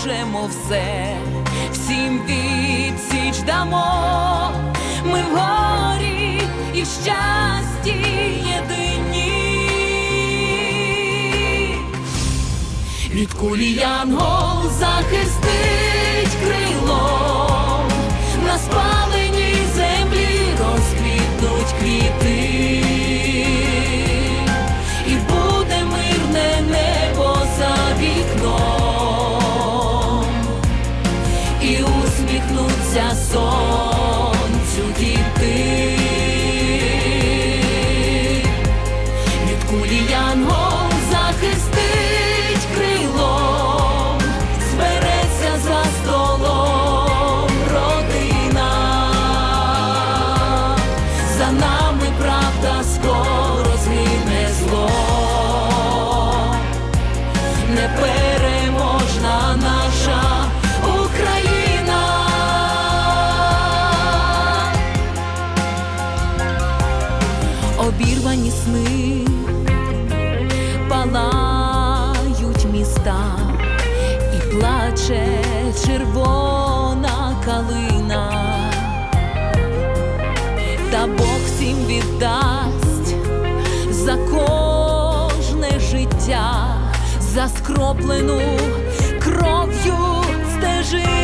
зможемо все, всім відсіч дамо, ми в горі і в щасті єдині. Від кулі янгол захистить усміхнуться сонцю діти. Обірвані сни палають міста і плаче червона калина, та Бог всім віддасть за кожне життя, за скроплену кров'ю стежину.